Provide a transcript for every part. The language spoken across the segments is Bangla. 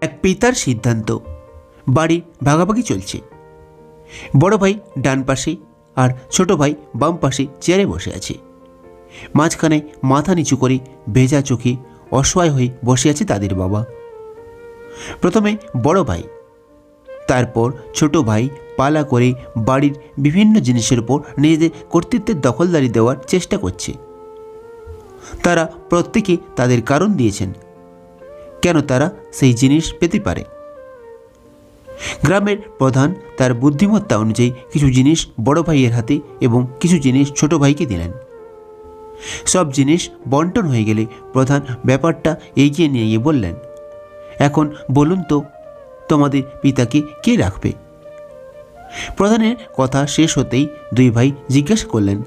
এক পিতার সিদ্ধান্ত। বাড়ি ভাগাভাগি চলছে। বড় ভাই ডান পাশে আর ছোট ভাই বাম পাশে চেয়ারে বসে আছে। মাঝখানে মাথা নিচু করে ভেজা চোখে অসহায় হয়ে বসে আছে তাদের বাবা। প্রথমে বড় ভাই, তারপর ছোট ভাই পালা করে বাড়ির বিভিন্ন জিনিসের উপর নিজেদের কর্তৃত্বের দখলদারি দেওয়ার চেষ্টা করছে। তারা প্রত্যেকে তাদের কারণ দিয়েছেন। কেন তারা সেই জিনিস পেতে পারে? গ্রামের প্রধান তার বুদ্ধিমত্তা অনুযায়ী কিছু জিনিস বড় ভাইয়ের হাতে এবং কিছু জিনিস ছোট ভাইকে দিলেন। সব জিনিস বন্টন হয়ে গেলে প্রধান ব্যাপারটা এগিয়ে নিয়ে গিয়ে বললেন, এখন বলুন তো, তোমাদের পিতাকে কে রাখবে? প্রধানের কথা শেষ হতেই দুই ভাই জিজ্ঞাসা করলেন,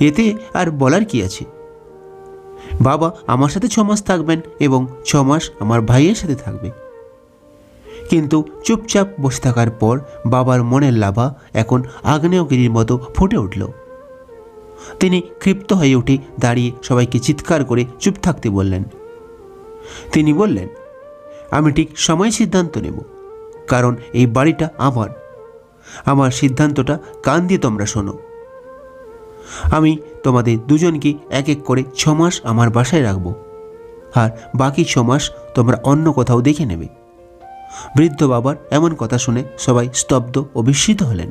এতে আর বলার কি আছে? বাবা আমার সাথে ছ মাস থাকবেন এবং ছ মাস আমার ভাইয়ের সাথে থাকবে। কিন্তু চুপচাপ বসে থাকার পর বাবার মনের লাভা এখন আগ্নেয়গিরির মতো ফুটে উঠল। তিনি ক্ষিপ্ত হয়ে উঠে দাঁড়িয়ে সবাইকে চিৎকার করে চুপ থাকতে বললেন। তিনি বললেন, আমি ঠিক সময় সিদ্ধান্ত নেব, কারণ এই বাড়িটা আমার। আমার সিদ্ধান্তটা কান দিয়ে তোমরা শোনো। আমি তোমাদের দুজনকে এক এক করে ছ মাস আমার বাসায় রাখব। আর বাকি ছ মাস তোমরা অন্য কোথাও দেখে নেবে। বৃদ্ধ বাবার এমন কথা শুনে সবাই স্তব্ধ ও বিস্মিত হলেন।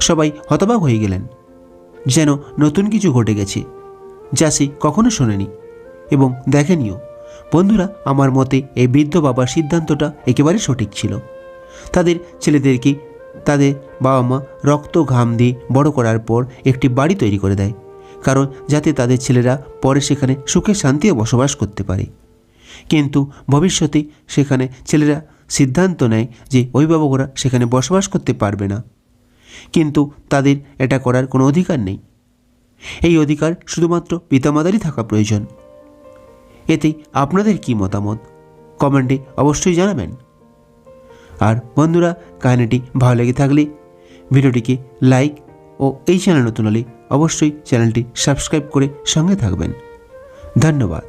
সবাই হতবাক হয়ে গেলেন। যেন নতুন কিছু ঘটে গেছে, যা সে কখনো শোনেনি এবং দেখেনিও। বন্ধুরা, আমার মতে এই বৃদ্ধ বাবার সিদ্ধান্তটা একেবারে সঠিক ছিল। তাদের ছেলেদেরকে তাদের বাবা মা রক্ত ঘাম দিয়ে বড় করার পর একটি বাড়ি তৈরি করে দেয়, কারণ যাতে তাদের ছেলেরা পরে সেখানে সুখে শান্তিতে বসবাস করতে পারে। কিন্তু ভবিষ্যতে সেখানে ছেলেরা সিদ্ধান্ত নেয় যে অভিভাবকরা সেখানে বসবাস করতে পারবে না। কিন্তু তাদের এটা করার কোনো অধিকার নেই। এই অধিকার শুধুমাত্র পিতামাতারই থাকা প্রয়োজন। এতে আপনাদের কি মতামত? কমেন্টে অবশ্যই জানাবেন। আর বন্ধুরা, কাহিনিটি ভালো লেগে থাকলে ভিডিওটিকে লাইক ও এই চ্যানেল নতুন হলে অবশ্যই চ্যানেলটি সাবস্ক্রাইব করে সঙ্গে থাকবেন। ধন্যবাদ।